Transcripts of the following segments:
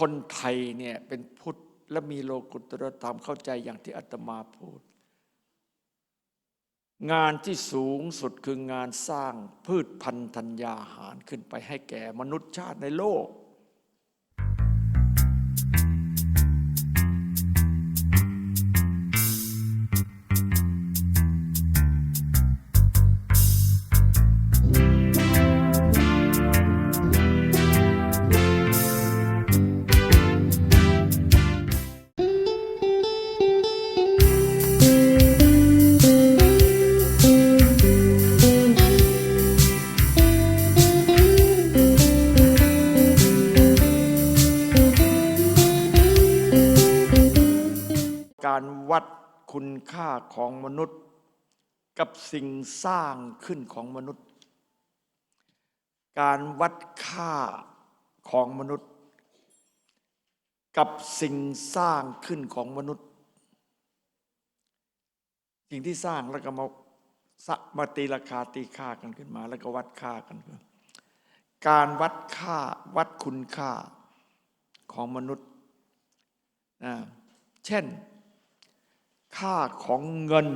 คนไทยเนี่ยเป็นพุทธและมีโลกุตรธรรมเข้าใจอย่างที่อาตมาพูด งานที่สูงสุดคืองานสร้างพืชพันธัญญาหารขึ้นไปให้แก่มนุษยชาติในโลก ของมนุษย์ กับสิ่งสร้างขึ้นของมนุษย์ การวัดค่าของมนุษย์ กับสิ่งสร้างขึ้นของมนุษย์ สิ่งที่สร้างแล้วก็มาสะมาตีราคาตีค่ากันขึ้นมา แล้วก็วัดค่ากันขึ้นการวัดค่าวัดคุณค่าของมนุษย์นะเช่น ค่าของเงิน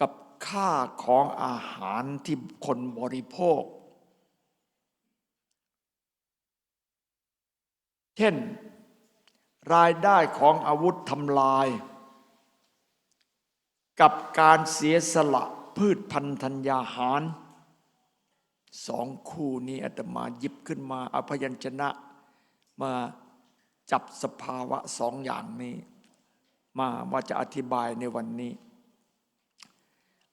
กับค่าของอาหารที่คนบริโภค เช่น รายได้ของอาวุธทำลาย กับการเสียสละพืชพันธัญญาหารสองคู่นี้อาตมาหยิบขึ้นมาอาพยัญชนะมาจับสภาวะสองอย่างนี้ มาว่าจะอธิบายในวันนี้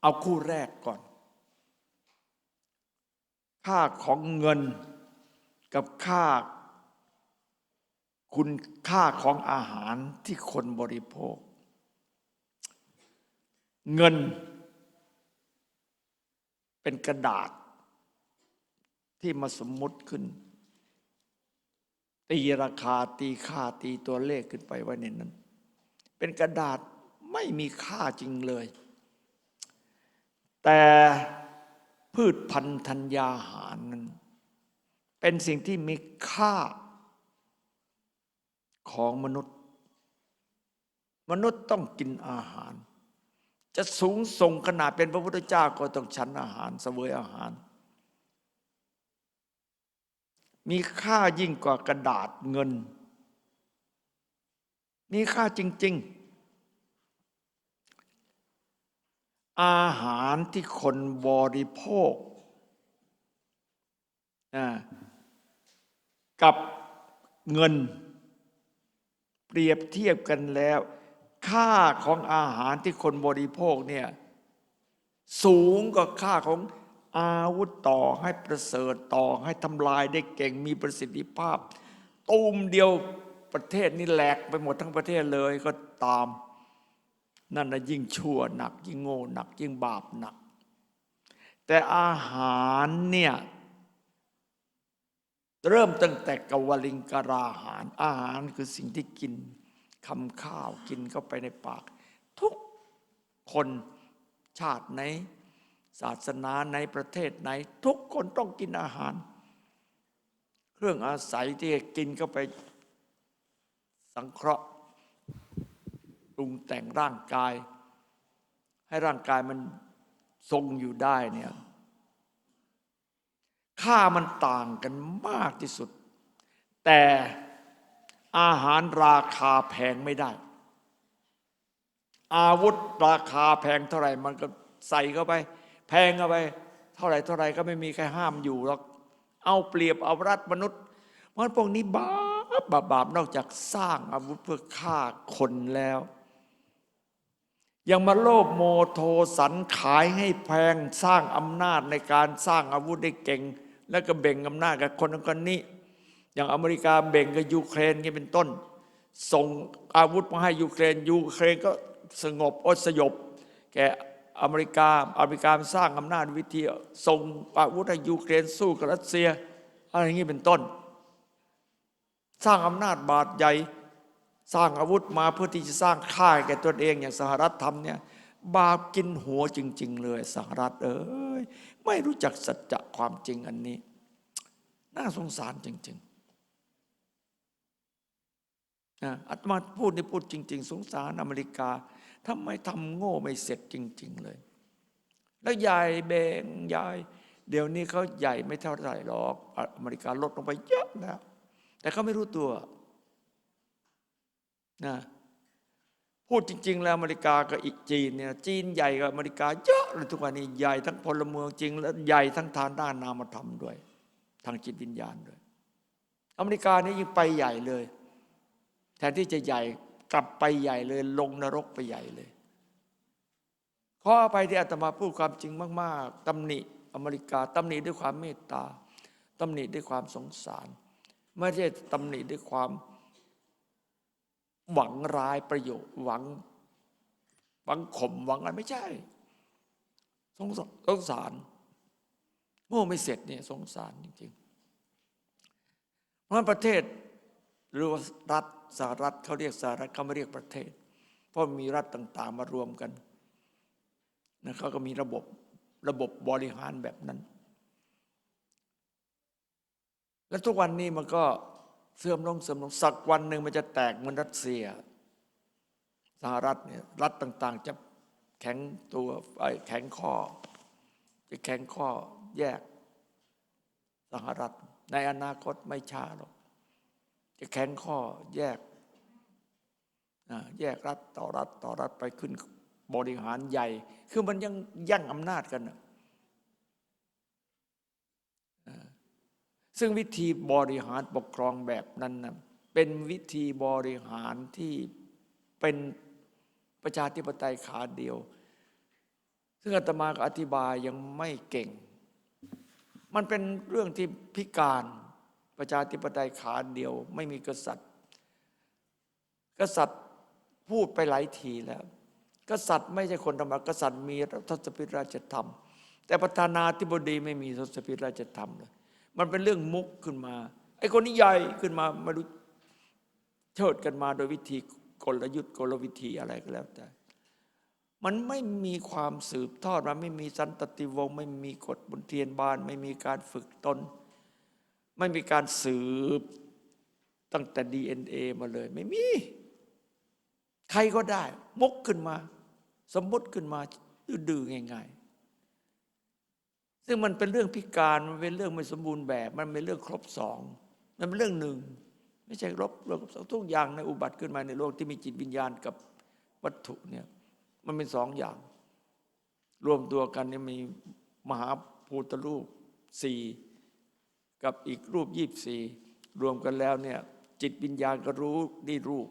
เอาคู่แรกก่อน ค่าของเงินกับค่า คุณค่าของอาหารที่คนบริโภค เงิน เป็นกระดาษ ที่มาสมมุติขึ้นตีราคาตีค่าตีตัวเลขขึ้นไปไว้ในนั้น เป็นกระดาษไม่มีค่าจริงเลย แต่พืชพันธุ์ธัญญาหารนั้น เป็นสิ่งที่มีค่าของมนุษย์ มนุษย์ต้องกินอาหาร จะสูงส่งขนาดเป็นพระพุทธเจ้าก็ต้องฉันอาหารเสวยอาหาร มีค่ายิ่งกว่ากระดาษเงิน มีค่าจริง ๆ อาหารที่คนบริโภคกับเงิน เปรียบเทียบกันแล้ว ค่าของอาหารที่คนบริโภคเนี่ยสูงกว่าค่าของอาวุธต่อให้ประเสริฐต่อให้ทำลายได้เก่งมีประสิทธิภาพ ตูมเดียว ประเทศนี้แหลกไปหมดทั้งประเทศเลยก็ตาม นั่นนะยิ่งชั่วหนัก ยิ่งโง่หนัก ยิ่งบาปหนัก แต่อาหารเนี่ยเริ่มตั้งแต่กวลิงการาหาร อาหารคือสิ่งที่กินคำข้าวกินเข้าไปในปาก ทุกคนชาติไหน ศาสนาในประเทศไหน ทุกคนต้องกินอาหาร เครื่องอาศัยที่กินเข้าไป สังเคราะห์ปรุงแต่งร่างกาย ให้ร่างกายมันทรงอยู่ได้เนี่ยค่ามันต่างกันมากที่สุด แต่อาหารราคาแพงไม่ได้ อาวุธราคาแพงเท่าไหร่มันก็ใส่เข้าไป แพงเข้าไป เท่าไหร่เท่าไหร่ก็ไม่มีใครห้ามอยู่หรอกเอาเปรียบเอารัดมนุษย์เพราะพวกนี้บ้า บาปบาปนอกจากสร้างอาวุธเพื่อฆ่าคนแล้ว ยังมาโลภโมโทสันขายให้แพงสร้างอำนาจในการสร้างอาวุธได้เก่ง แล้วก็เบ่งอำนาจกับคนนั้นคนนี้ อย่างอเมริกาเบ่งกับยูเครนนี่เป็นต้น ส่งอาวุธมาให้ยูเครนยูเครนก็สงบอดสยบ แกอเมริกาอเมริกาสร้างอำนาจวิธีส่งอาวุธให้ยูเครนสู้กับรัสเซียอะไรอย่างนี้เป็นต้น สร้างอำนาจบาดใหญ่ สร้างอาวุธมาเพื่อที่จะสร้างค่ายแก่ตนเองอย่างสหรัฐทำเนี่ยบาปกินหัวจริง ๆ เลยสหรัฐเอ้ยไม่รู้จักสัจจะความจริงอันนี้ น่าสงสารจริงนะอาตมาพูดนี่พูดจริง ๆ สงสารอเมริกาทำไมทำโง่ไม่เสร็จจริง ๆ เลย แล้วใหญ่แบ่งใหญ่เดี๋ยวนี้เขาใหญ่ไม่เท่าไหร่หรอก อเมริกาลดลงไปเยอะแล้ว แต่เขาไม่รู้ตัวนะพูดจริง ๆ แล้วอเมริกากับอีกจีนเนี่ยจีนใหญ่กว่าอเมริกาเยอะเลยทุกวันนี้ใหญ่ทั้งพลเมืองจริง และใหญ่ทั้งทางด้านนามธรรมด้วย ทางจิตวิญญาณด้วย อเมริกานี่ยิ่งไปใหญ่เลย แทนที่จะใหญ่กลับไปใหญ่เลย ลงนรกไปใหญ่เลยขออภัยที่อาตมาพูดความจริงมาก ๆตำหนิอเมริกาตำหนิด้วยความเมตตาตำหนิด้วยความสงสาร ไม่ใช่ตำหนิด้วยความ หวังร้ายประโยชน์หวัง หวังข่มหวังอะไรไม่ใช่ สงสารสงสารโง่ไม่เสร็จเนี่ยสงสารจริงๆ เพราะประเทศหรือว่ารัฐสหรัฐเขาเรียกสหรัฐเขาไม่เรียกประเทศ เพราะมีรัฐต่าง ๆ มารวมกันนะเขาก็มีระบบระบบบริหารแบบนั้น และทุกวันนี้มันก็เสื่อมลงเสื่อมลงสักวันหนึ่งมันจะแตกเหมือนรัสเซีย สหรัฐเนี่ยรัฐต่าง ๆ จะแข็งตัวไอ้แข็งข้อ จะแข็งข้อแยก สหรัฐ ในอนาคตไม่ช้าหรอกจะแข็งข้อแยกแยกรัฐต่อรัฐต่อรัฐไปขึ้นบริหารใหญ่ คือมันยังแย่งอำนาจกันนะอ่า ซึ่งวิธีบริหารปกครองแบบนั้นนะเป็นวิธีบริหารที่เป็นประชาธิปไตยขาเดียว ซึ่งอาตมาก็อธิบายยังไม่เก่ง มันเป็นเรื่องที่พิการประชาธิปไตยขาเดียว ไม่มีกษัตริย์ กษัตริย์พูดไปหลายทีแล้ว กษัตริย์ไม่ใช่คนธรรมดากษัตริย์มีทศพิธราชธรรม แต่ประธานาธิบดีไม่มีทศพิธราชธรรมเลย มันเป็นเรื่องมุกขึ้นมา ไอ้คนนี้ใหญ่ขึ้นมาไม่รู้เชิดกันมาโดยวิธีกลยุทธ์กลวิธีอะไรก็แล้วแต่ มันไม่มีความสืบทอดมันไม่มีสันตติวงศ์ไม่มีกฎบนเทียนบาน ไม่มีการฝึกตน ไม่มีการสืบตั้งแต่ DNA มาเลย ไม่มี ใครก็ได้ มุกขึ้นมา สมมติขึ้นมาดื้อๆง่ายๆ ซึ่งมันเป็นเรื่องพิการ มันเป็นเรื่องไม่สมบูรณ์แบบ มันเป็นเรื่องครบสองมันเป็นเรื่องหนึ่ง ไม่ใช่ครบเรื่องครบสองทุกอย่างในอุบัติขึ้นมาในโลกที่มีจิตวิญญาณกับวัตถุเนี่ยมันเป็นสองอย่าง รวมตัวกันเนี่ยมีมหาภูตรูปสี่กับอีกรูปยี่สี่รวมกันแล้วเนี่ยจิตวิญญาณก็รู้ได้รูป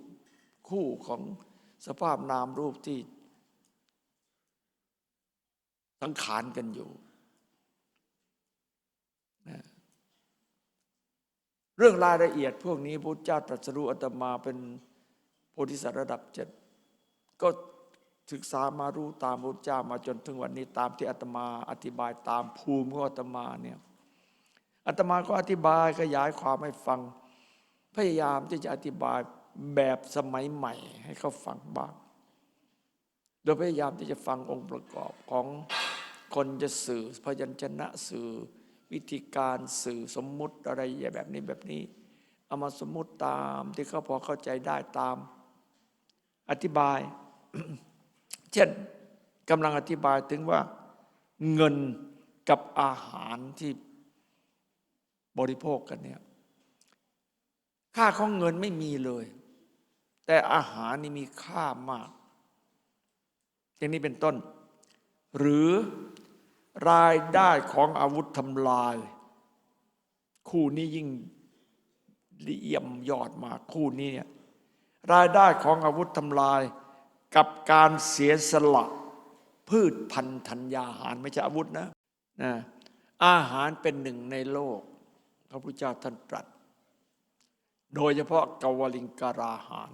คู่ของสภาพนามรูปที่สังขารกันอยู่นะ เรื่องรายละเอียดพวกนี้พระเจ้าตรัสรู้อาตมาเป็นโพธิสัตว์ระดับเจ็ดก็ศึกษามารู้ตามพระเจ้ามาจนถึงวันนี้ตามที่อาตมาอธิบายตามภูมิของอาตมาเนี่ยอาตมาก็อธิบายขยายความให้ฟัง พยายามที่จะอธิบายแบบสมัยใหม่ ให้เขาฟังบ้าง โดยพยายามที่จะฟังองค์ประกอบของคนจะสื่อพยัญชนะสื่อ วิธีการสื่อสมมุติอะไรแบบนี้แบบนี้ เอามาสมมุติตามที่เขาพอเข้าใจได้ตาม อธิบาย เช่นกำลังอธิบายถึงว่าเงินกับอาหารที่บริโภคกันเนี่ยค่าของเงินไม่มีเลย แต่อาหารนี่มีค่ามาก อย่างนี้เป็นต้น หรือ รายได้ของอาวุธทำลาย คู่นี้ยิ่งเยี่ยมยอดมากคู่นี้เนี่ยรายได้ของอาวุธทำลายกับการเสียสละพืชพันธัญญาหารไม่ใช่อาวุธนะนะอาหารเป็นหนึ่งในโลก พระพุทธเจ้าท่านตรัส โดยเฉพาะกวลิงการาหาร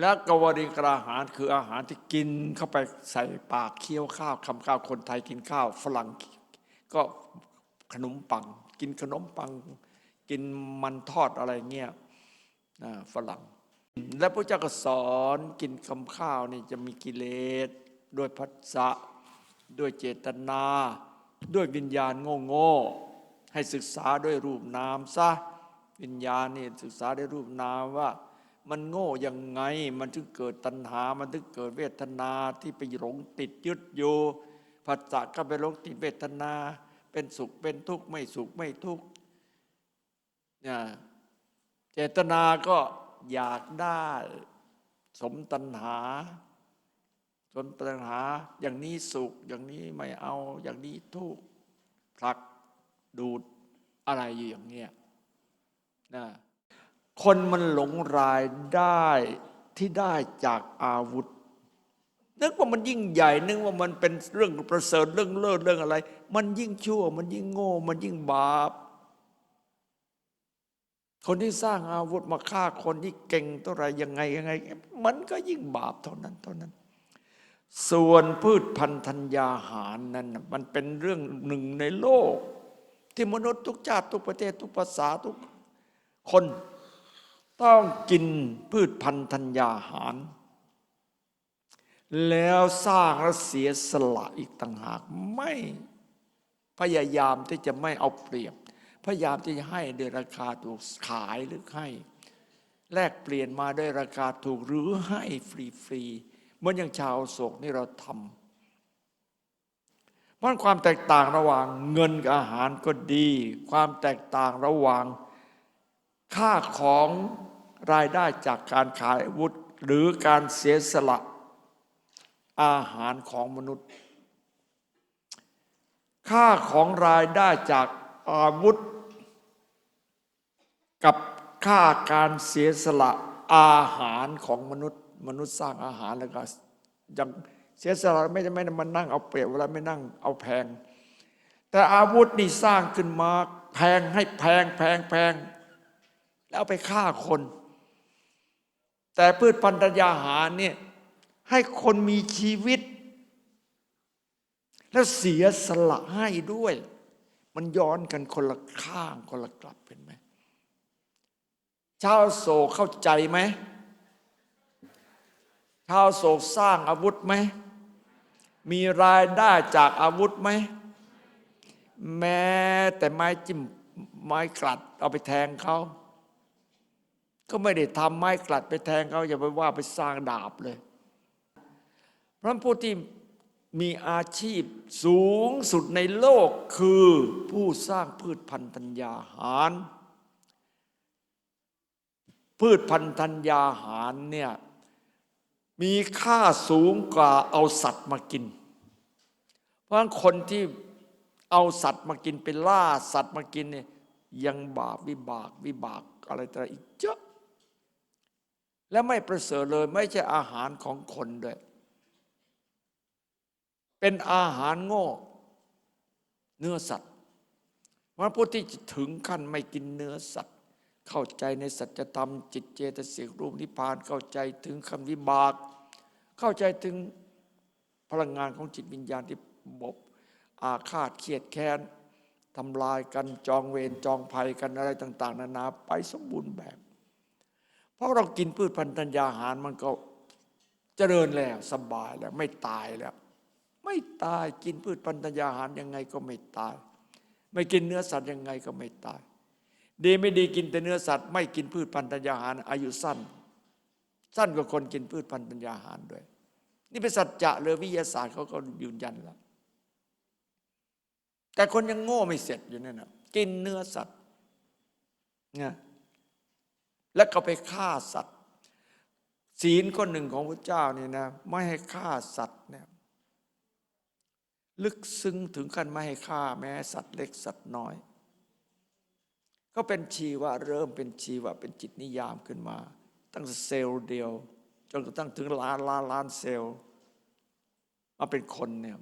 และกวลิกราหารคืออาหารที่กินเข้าไปใส่ปากเคี้ยวข้าวคำข้าวคนไทยกินข้าว ฝรั่งก็ขนมปัง กินขนมปัง กินมันทอดอะไรเงี้ยฝรั่ง และพระเจ้าก็สอนกินคำข้าวนี่จะมีกิเลสด้วยพัสสะด้วยเจตนา ด้วยวิญญาณโง่โง่ๆให้ศึกษาด้วยรูปนามซะวิญญาณนี่ศึกษาด้วยรูปนามว่า มันโง่ยังไง มันถึงเกิดตัณหา มันถึงเกิดเวทนาที่ไปหลงติดยึดอยู่ผัสสะก็ไปหลงติดเวทนา เป็นสุขเป็นทุกข์ไม่สุขไม่ทุกข์เนี่ยเจตนาก็อยากได้ สมตัณหา สมตัณหาอย่างนี้สุข อย่างนี้ไม่เอาอย่างนี้ทุกข์ผลักดูดอะไรอยู่อย่างเงี้ยนะ คนมันหลงรายได้ที่ได้จากอาวุธ นึกว่ามันยิ่งใหญ่ นึกว่ามันเป็นเรื่องประเสริฐเรื่องเลิศเรื่องอะไร มันยิ่งชั่ว มันยิ่งโง่ มันยิ่งบาป คนที่สร้างอาวุธมาฆ่าคนที่เก่งเท่าไรยังไงยังไง มันก็ยิ่งบาปเท่านั้นเท่านั้น ส่วนพืชพันธัญญาหารนั้นมันเป็นเรื่องหนึ่งในโลก ที่มนุษย์ทุกชาติทุกประเทศทุกภาษาทุกคน ต้องกินพืชพันธัญญาหาร แล้วสร้างและเสียสละอีกต่างหากไม่พยายามที่จะไม่เอาเปรียบ พยายามที่จะให้ในราคาถูกขายหรือให้แลกเปลี่ยนมาด้วยราคาถูกหรือให้ฟรีๆเหมือนอย่างชาวโศกนี่เราทำเพราะความแตกต่างระหว่างเงินกับอาหารก็ดี ความแตกต่างระหว่าง ค่าของรายได้จากการขายอาวุธ หรือการเสียสละอาหารของมนุษย์ ค่าของรายได้จากอาวุธ กับค่าการเสียสละอาหารของมนุษย์ มนุษย์สร้างอาหารแล้วก็ยังเสียสละไม่ได้ไม่ได้มานั่งเอาเปรียบเวลาไม่นั่งเอาแพง แต่อาวุธนี่สร้างขึ้นมาแพงให้แพงแพงแพง แล้วไปฆ่าคน แต่พืชพันธุ์ยาหารเนี่ยให้คนมีชีวิต แล้วเสียสละให้ด้วย มันย้อนกันคนละข้างคนละกลับเห็นไหมชาวโศกเข้าใจไหมชาวโศกสร้างอาวุธไหม มีรายได้จากอาวุธไหม แม้แต่ไม้จิ้มไม้กลัดเอาไปแทงเขา ก็ไม่ได้ทำไม้กลัดไปแทงเขาอย่าไปว่าไปสร้างดาบเลยเพราะผู้ที่มีอาชีพสูงสุดในโลกคือผู้สร้างพืชพันธัญญาหาร พืชพันธัญญาหารเนี่ยมีค่าสูงกว่าเอาสัตว์มากิน เพราะนั้นคนที่เอาสัตว์มากินเป็นล่าสัตว์มากินเนี่ยยังบาปวิบากวิบากอะไรต่างอีกเยอะ และไม่ประเสริฐเลยไม่ใช่อาหารของคนด้วย เป็นอาหารโง่เนื้อสัตว์พราะผู้ที่ถึงขั้นไม่กินเนื้อสัตว์ เข้าใจในสัจธรรม จิตเจตสิกรูปนิพพานเข้าใจถึงคำวิบาก เข้าใจถึงพลังงานของจิตวิญญาณที่บบอาฆาตเคียดแค้นทำลายกันจองเวรจองภัยกันอะไรต่าง ๆ นานาไปสมบูรณ์แบบ เพราะเรากินพืชพันธุ์ธัญญาหารมันก็เจริญแล้วสบายแล้ว ไม่ตายแล้ว ไม่ตายกินพืชพันธุ์ธัญญาหารยังไงก็ไม่ตาย ไม่กินเนื้อสัตว์ยังไงก็ไม่ตาย ดีไม่ดีกินแต่เนื้อสัตว์ ไม่กินพืชพันธุ์ธัญญาหารอายุสั้น สั้นกว่าคนกินพืชพันธุ์ธัญญาหารด้วย นี่เป็นสัจจะเลยวิทยาศาสตร์เขาก็ยืนยันแล้วแต่คนยังโง่ไม่เสร็จอยู่นั่นนะกินเนื้อสัตว์นะ แล้วก็ไปฆ่าสัตว์ ศีลข้อหนึ่งของพระเจ้านี่นะไม่ให้ฆ่าสัตว์เนี่ยลึกซึ้งถึงขั้นไม่ให้ฆ่าแม้สัตว์เล็กสัตว์น้อย ก็เป็นชีวะเริ่มเป็นชีวะเป็นจิตนิยามขึ้นมา ตั้งเซลล์เดียว จนกระทั่งถึงล้านล้านล้านเซลล์มาเป็นคนเนี่ย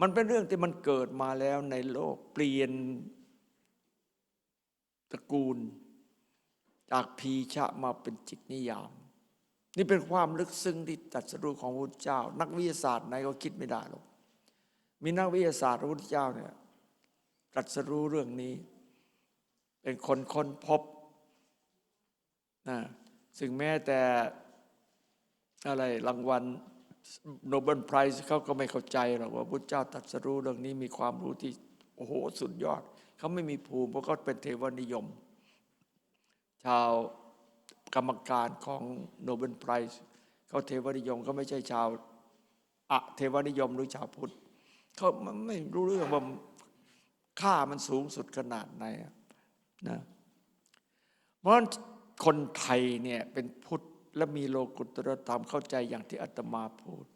มันเป็นเรื่องที่มันเกิดมาแล้วในโลกเปลี่ยนตระกูล จากพีชะมาเป็นจิตนิยาม นี่เป็นความลึกซึ้งที่ตัดสรู้ของพระพุทธเจ้า นักวิทยาศาสตร์ไหนก็คิดไม่ได้หรอกมีนักวิทยาศาสตร์พระพุทธเจ้าเนี่ยตรัสรู้เรื่องนี้ เป็นคนค้นพบนะซึ่งแม้แต่อะไรรางวัลโนเบิลไพรส์เขาก็ไม่เข้าใจหรอกว่าพระเจ้าตรัสรู้เรื่องนี้มีความรู้ที่ โอ้โห สุดยอด เขาไม่มีภูมิเพราะเขาเป็นเทวนิยม ชาวกรรมการของโนเบลไพรส์เขาเทวนิยมก็ไม่ใช่ชาวอะเทวนิยมหรือชาวพุทธเขาไม่รู้เรื่องว่าค่ามันสูงสุดขนาดไหนนะเพราะคนไทยเนี่ยเป็นพุทธและมีโลกุตตรธรรมเข้าใจอย่างที่อาตมาพูด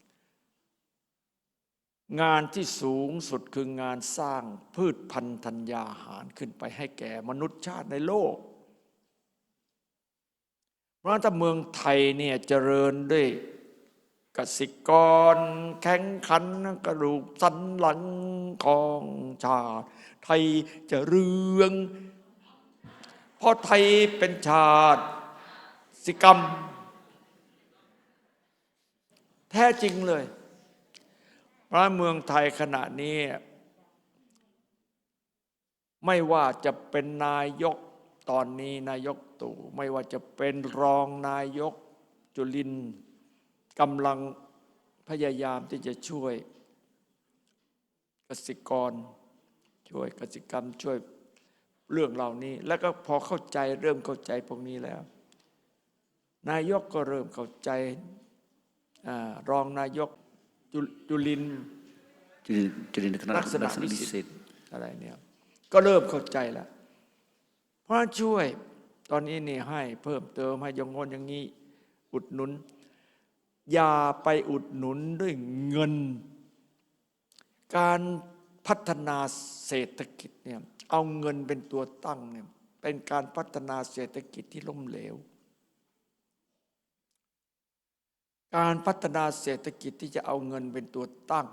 งานที่สูงสุดคืองานสร้างพืชพันธัญญาหารขึ้นไปให้แก่มนุษยชาติในโลก เพราะถ้าเมืองไทยเนี่ยเจริญด้วยกสิกร แข่งขันกระดูกสันหลังของชาติ ไทยจะเรืองเพราะไทยเป็นชาติสิกรรม แท้จริงเลยเพระเมืองไทยขณะนี้ ไม่ว่าจะเป็นนายกตอนนี้นายก ตู่ ไม่ว่าจะเป็นรองนายกจุลินทร์กำลังพยายามที่จะช่วยกสิกร ช่วยกสิกรรมช่วยเรื่องเหล่านี้ แล้วก็พอเข้าใจเริ่มเข้าใจพวกนี้แล้ว นายกก็เริ่มเข้าใจอารองนายกจจุลินทร์จุลินจุลินทรลักษณะลักษณะวิวิสิสิททธิ์ธิ์อะไรเนี่ยก็เริ่มเข้าใจแล้วเพราะฉะนั้นช่วย ตอนนี้นี่ให้เพิ่มเติมให้ยางงนอย่างนี้ อุดหนุน อย่าไปอุดหนุนด้วยเงิน การพัฒนาเศรษฐกิจเนี่ยเอาเงินเป็นตัวตั้งเนี่ยเป็นการพัฒนาเศรษฐกิจที่ล้มเหลว การพัฒนาเศรษฐกิจที่จะเอาเงินเป็นตัวตั้ง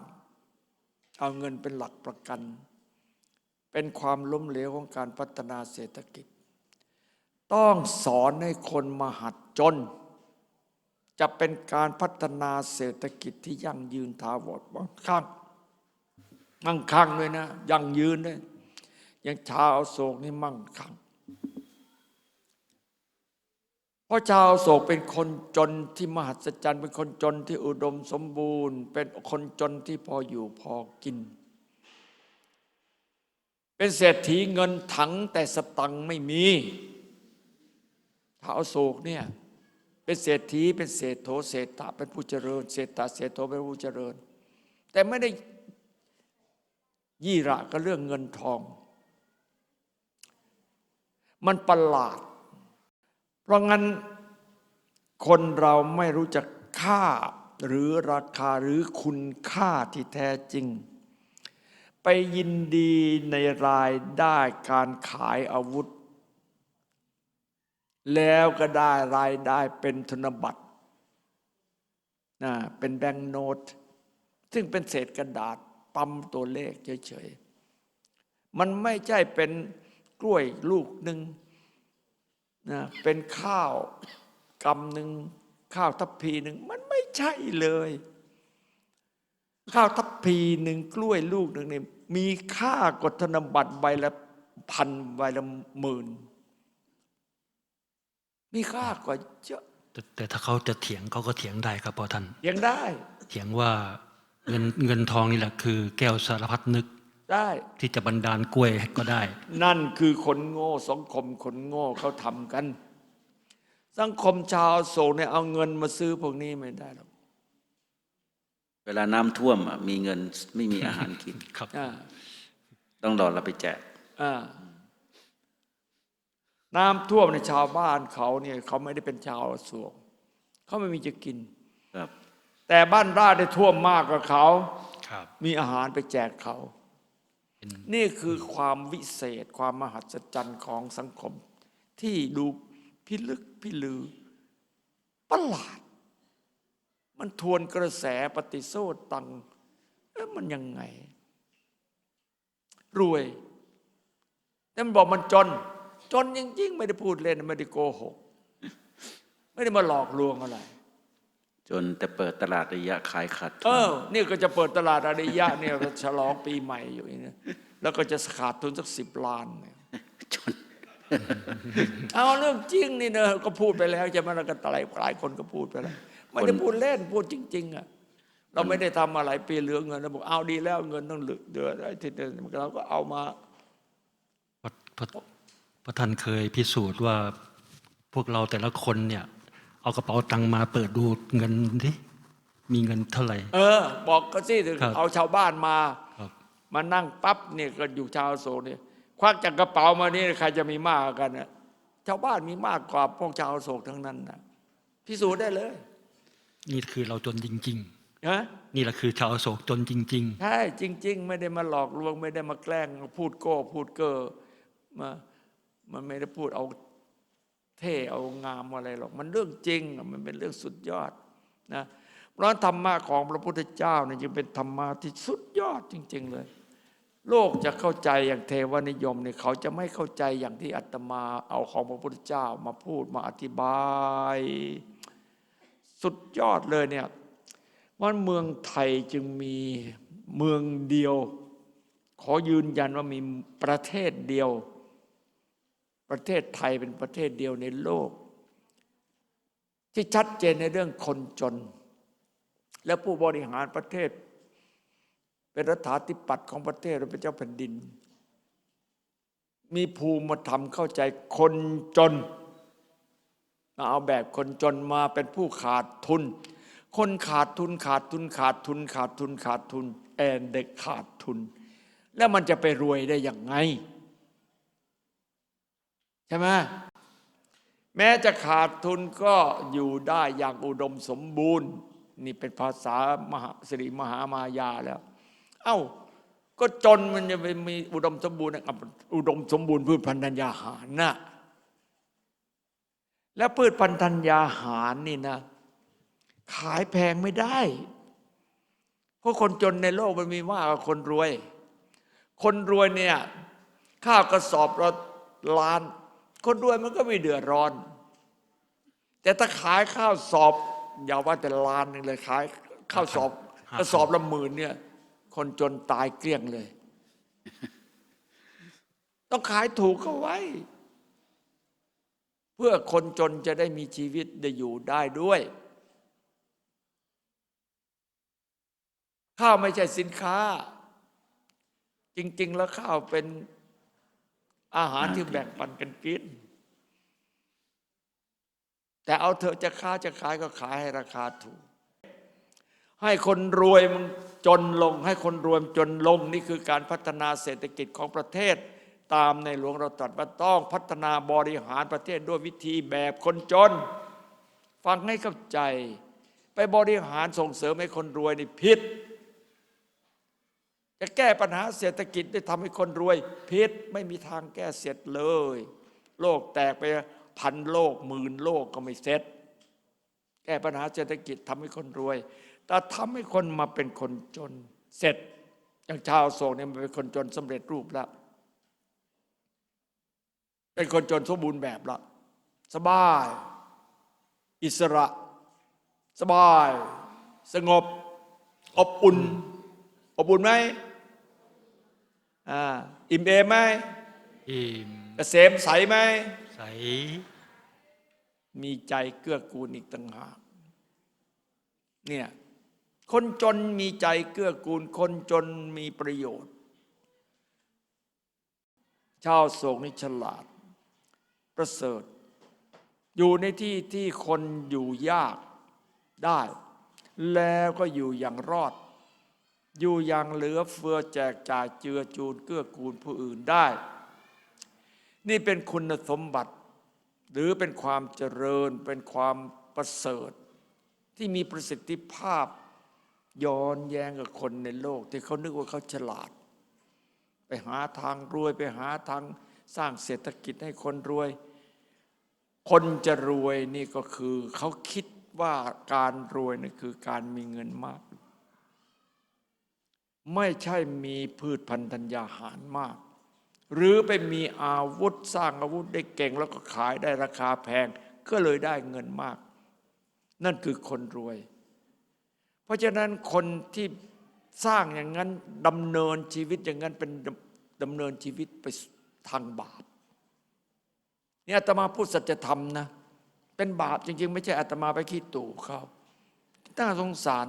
เอาเงินเป็นหลักประกัน เป็นความล้มเหลวของการพัฒนาเศรษฐกิจ ต้องสอนให้คนมหัดจน จะเป็นการพัฒนาเศรษฐกิจที่ยั่งยืนถาวรมั่งคั่งมั่งคั่งด้วยนะยั่งยืนด้วยอย่างชาวโศกนี่มั่งคั่งเพราะชาวโศกเป็นคนจนที่มหัศจรรย์เป็นคนจนที่อุดมสมบูรณ์ เป็นคนจนที่พออยู่พอกิน เป็นเศรษฐีเงินถังแต่สตังค์ไม่มี ชาโศกเนี่ยเป็นเศรษฐีเป็นเศรษโถเศรษฐะเป็นผู้เจริญเศรษฐะเศรษโถเป็นผู้เจริญ แต่ไม่ได้ยี่ระกับเรื่องเงินทอง มันประหลาด เพราะงั้นคนเราไม่รู้จักค่าหรือราคาหรือคุณค่าที่แท้จริง ไปยินดีในรายได้การขายอาวุธ แล้วก็ได้รายได้เป็นธนบัตรนะเป็นแบงก์โนตซึ่งเป็นเศษกระดาษปั๊มตัวเลขเฉยๆ มันไม่ใช่เป็นกล้วยลูกหนึ่งนะเป็นข้าวกำหนึ่งข้าวทัพพีหนึ่งมันไม่ใช่เลย ข้าวทัพพีหนึ่งกล้วยลูกหนึ่งเนี่ยมีค่ากว่าธนบัตรใบละพันใบละหมื่น มีค่ากว่าเยอะแต่แต่ถ้าเขาจะเถียงเขาก็เถียงได้ครับพ่อท่าน ยังได้ เถียงว่าเงินเงินทองนี่แหละคือ แก้วสารพัดนึกได้ ที่จะบันดาลกล้วยก็ได้ นั่นคือคนโง่สังคมคนโง่เขาทำกัน สังคมชาวโศกเนี่ยเอาเงินมาซื้อพวกนี้ไม่ได้หรอกเวลาน้ำท่วมอะมีเงินไม่มีอาหารกิน ครับ อ่าต้องรอเราไปแจก อ่า น้ำท่วมในชาวบ้านเขาเนี่ยเขาไม่ได้เป็นชาวโศกเขาไม่มีจะกินครับ แต่บ้านราชได้ท่วมมากกว่าเขาครับ มีอาหารไปแจกเขาเป็นนี่คือความวิเศษความมหัศจรรย์ของสังคม ที่ดูพิลึกพิลือประหลาด มันทวนกระแสปฏิโซดตังเอ๊ะมันยังไง รวย แต่มันบอกมันจน จนจริงๆ ไม่ได้พูดเล่น ไม่ได้โกหก ไม่ได้มาหลอกลวงอะไร จนแต่เปิดตลาดระยะขายขาดทุเอนอนี่ก็จะเปิดตลาดอาริยะเนี่ยฉลองปีใหม่อยู่นี่แล้วก็จะขาดทุนสักสิบล้านเนี่ยจนเอาเรื่องจริงนี่เนอะก็พูดไปแล้วจะมาแล้วก็หลายหลายคนก็พูดไปแล้วไม่ได้พูดเล่นพูดจริง ๆอะเราไม่ได้ทำอะไรปีเหลือเงินเราบอกเอาดีแล้วเงินต้องเหลือเดืออะไรที่เดินเราก็เอามาเพราะเพ ราะท่านเคยพิสูจน์ว่าพวกเราแต่ละคนเนี่ย เอากระเป๋าตังค์มาเปิดดูเงินที่มีเงินเท่าไหร่ เออ บอกก็สิถึงครับเอาชาวบ้านมาครับมานั่งปั๊บเนี่ยก็อยู่ชาวโศกเนี่ยควักจากกระเป๋ามานี่ใครจะมีมากกว่ากันนะชาวบ้านมีมากกว่าพวกชาวโศกทั้งนั้นนะพิสูจน์ได้เลย นี่คือเราจนจริงนะๆนี่แหละคือชาวอโศกจนจริงใช่จริง ๆ ไม่ได้มาหลอกลวงไม่ได้มาแกล้งพูดโก้พูดเก้อมา มันไม่ได้พูดเอาเท่เอางามอะไรหรอก มันเรื่องจริง มันเป็นเรื่องสุดยอดนะเพราะฉะนั้นธรรมะของพระพุทธเจ้าเนี่ยจึงเป็นธรรมะที่สุดยอดจริง ๆ เลย โลกจะเข้าใจอย่างเทวนิยมเนี่ยเขาจะไม่เข้าใจอย่างที่อาตมาเอาของพระพุทธเจ้ามาพูดมาอธิบาย สุดยอดเลยเนี่ยว่าเมืองไทยจึงมีเมืองเดียว ขอยืนยันว่ามีประเทศเดียว ประเทศไทยเป็นประเทศเดียวในโลก ที่ชัดเจนในเรื่องคนจน และผู้บริหารประเทศ เป็นรัฐาธิปัตย์ของประเทศและเป็นเจ้าแผ่นดิน มีภูมิธรรมเข้าใจคนจนเอาแบบคนจนมาเป็นผู้ขาดทุน คนขาดทุนขาดทุนขาดทุนขาดทุนขาดทุนแอนเด็กขาดทุน แล้วมันจะไปรวยได้อย่างไง ใช่ไหมแม้จะขาดทุนก็อยู่ได้อย่างอุดมสมบูรณ์ นี่เป็นภาษามหาสิริมหามายาแล้ว เอ้า ก็จนมันจะไปมีอุดมสมบูรณ์อุดมสมบูรณ์พืชพันธัญญาหารนะแล้วพืชพันธัญญาหารนี่นะ ขายแพงไม่ได้ เพราะคนจนในโลกมันมีมากกว่าคนรวย คนรวยเนี่ย ข้าวกระสอบละล้าน คนรวยมันก็ไม่เดือดร้อน แต่ถ้าขายข้าวสอบ อย่าว่าแต่ล้านหนึงเลยขายข้าวสอบห้าพันกระสอบละหมื่นเนี่ย คนจนตายเกลี้ยงเลย ต้องขายถูกเข้าไว้ เพื่อคนจนจะได้มีชีวิตได้อยู่ได้ด้วยข้าวไม่ใช่สินค้า จริง ๆ แล้วข้าวเป็น อาหารที่แบ่งปันกันกิน แต่เอาเถอะจะค้าจะขายก็ขายให้ราคาถูก ให้คนรวยมันจนลง ให้คนรวยจนลงนี่คือการพัฒนาเศรษฐกิจของประเทศ ตามในหลวงเราตรัสว่าต้องพัฒนาบริหารประเทศด้วยวิธีแบบคนจน ฟังให้เข้าใจ ไปบริหารส่งเสริมให้คนรวยนี่ผิด จะแก้ปัญหาเศรษฐกิจได้ทำให้คนรวยผิดไม่มีทางแก้เสร็จเลย โลกแตกไปพันโลกหมื่นโลกก็ไม่เสร็จ แก้ปัญหาเศรษฐกิจทำให้คนรวย แต่ทำให้คนมาเป็นคนจนเสร็จอย่างชาวโศกเนี่ยมันเป็นคนจนสำเร็จรูปแล้วเป็นคนจนสมบูรณ์แบบละสบาย อิสระ สบาย สงบ อบอุ่น อบอุ่นไหม อ่าอิ่มเอมไหมๆอิ่มเกษมใสไหมใส มีใจเกื้อกูลอีกต่างหากเนี่ยคนจนมีใจเกื้อกูล คนจนมีประโยชน์ ชาวโศกนี่ฉลาด ประเสริฐ อยู่ในที่ที่คนอยู่ยากได้ แล้วก็อยู่อย่างรอด อยู่อย่างเหลือเฟือแจกจ่ายเจือจูนเกื้อกูลผู้อื่นได้ นี่เป็นคุณสมบัติ หรือเป็นความเจริญเป็นความประเสริฐ ที่มีประสิทธิภาพย้อนแย้งกับคนในโลก ที่เขานึกว่าเขาฉลาด ไปหาทางรวยไปหาทางสร้างเศรษฐกิจให้คนรวย คนจะรวยนี่ก็คือเขาคิดว่าการรวยนี่คือการมีเงินมาก ไม่ใช่มีพืชพันธัญญาหารมาก หรือไปมีอาวุธสร้างอาวุธได้เก่งแล้วก็ขายได้ราคาแพงก็เลยได้เงินมาก นั่นคือคนรวย เพราะฉะนั้นคนที่สร้างอย่างนั้นดำเนินชีวิตอย่างนั้นเป็นดำเนินชีวิตไปทางบาปนี่อาตมาพูดสัจธรรมนะ เป็นบาปจริง ๆ ไม่ใช่อาตมาไปขี้ตู่เขาน่าสงสาร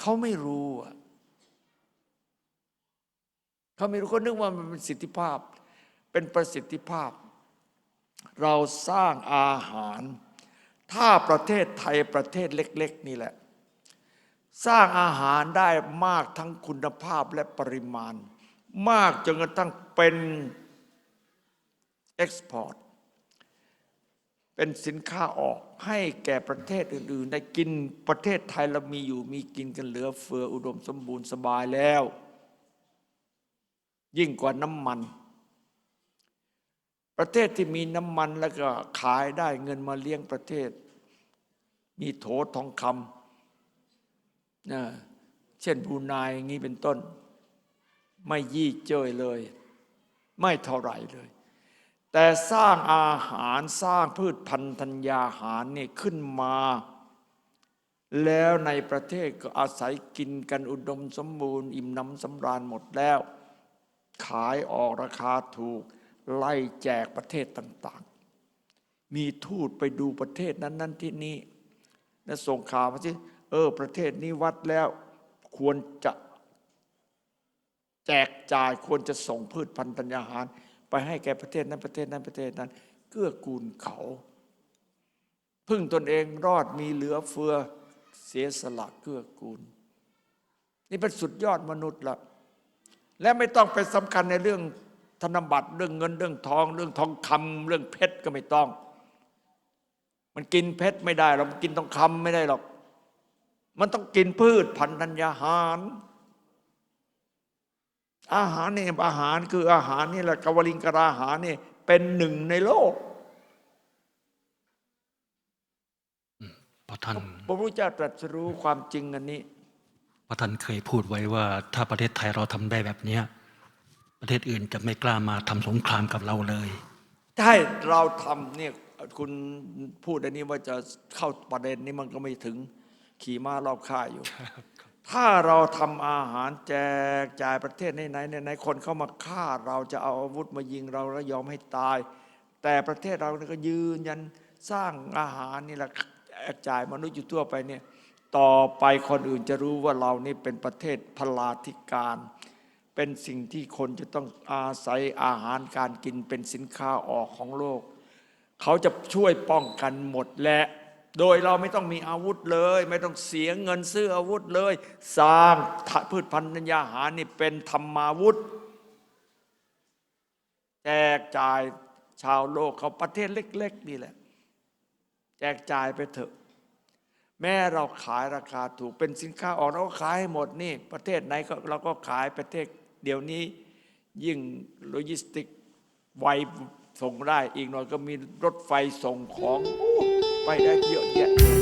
เขาไม่รู้อะ เขาไม่รู้เขานึกว่ามันเป็นสิทธิภาพ เป็นประสิทธิภาพ เราสร้างอาหาร ถ้าประเทศไทยประเทศเล็ก ๆ นี่แหละ สร้างอาหารได้มากทั้งคุณภาพและปริมาณ มากจนกระทั่งเป็นเอ็กซ์พอร์ตเป็นสินค้าออกให้แก่ประเทศอื่นๆ ได้กินประเทศไทยเรามีอยู่มีกินกันเหลือเฟืออุดมสมบูรณ์สบายแล้ว ยิ่งกว่าน้ำมัน ประเทศที่มีน้ำมันแล้วก็ขายได้เงินมาเลี้ยงประเทศ มีโถทองคำนะเช่นบรูไนอย่างนี้เป็นต้น ไม่ยี่เจยเลย ไม่เท่าไหร่เลย แต่สร้างอาหารสร้างพืชพันธัญญาหารนี่ขึ้นมาแล้วในประเทศก็อาศัยกินกันอุดมสมบูรณ์ อิ่มน้ำสำราญหมดแล้ว ขายออกราคาถูก ไล่แจกประเทศต่าง ๆ มีทูตไปดูประเทศนั้น ๆ ที่นี่แล้วส่งข่าวมาสิเออ ประเทศนี้วัดแล้วควรจะแจกจ่ายควรจะส่งพืชพันธุ์ธัญญาหาร ไปให้แก่ประเทศนั้นประเทศนั้นประเทศนั้น เกื้อกูลเขา พึ่งตนเองรอดมีเหลือเฟือเสียสละเกื้อกูล นี่เป็นสุดยอดมนุษย์ละ และไม่ต้องไปสำคัญในเรื่องธนบัตรเรื่องเงินเรื่องทอง เรื่องทองคำเรื่องเพชรก็ไม่ต้อง มันกินเพชรไม่ได้หรอกมันกินทองคำไม่ได้หรอก มันต้องกินพืชพันธุ์ธัญญาหาร อาหารนี่อาหารคืออาหารนี่แหละกวลิงกราหารนี่เป็นหนึ่งในโลกเพราะท่านพระพุทธเจ้าตรัสรู้ความจริงอันนี้เพระท่านเคยพูดไว้ว่าถ้าประเทศไทยเราทำได้แบบเนี้ยประเทศอื่นจะไม่กล้ามาทำสงครามกับเราเลยใช่เราทำเนี่ยคุณพูดอันนี้ว่าจะเข้าประเด็นนี้มันก็ไม่ถึงขี่ม้ารอบค่ายอยู่ ถ้าเราทำอาหารแจกจ่ายประเทศไหนๆไหนคนเข้ามาฆ่าเราจะเอาอาวุธมายิงเราแล้วยอมให้ตาย แต่ประเทศเราเนี่ก็ยืนยันสร้างอาหารนี่แหละแจกจ่ายมนุษย์อยู่ทั่วไปเนี่ย ต่อไปคนอื่นจะรู้ว่าเรานี่เป็นประเทศพลาธิการ เป็นสิ่งที่คนจะต้องอาศัยอาหารการกินเป็นสินค้าออกของโลก เขาจะช่วยป้องกันหมดแหละ โดยเราไม่ต้องมีอาวุธเลย ไม่ต้องเสียเงินซื้ออาวุธเลย สร้างพืชพันธุ์ธัญญาหารนี่เป็นธรรมาวุธแจกจ่ายชาวโลกเขาประเทศเล็ก ๆ นี่แหละ แจกจ่ายไปเถอะ แม้เราขายราคาถูกเป็นสินค้าออกเราก็ขายให้หมดนี่ ประเทศไหนก็เราก็ขายประเทศเดี๋ยวนี้ยิ่งโลจิสติกไวส่งได้อีกหน่อยก็มีรถไฟส่งของอไปได้เยอะแยะ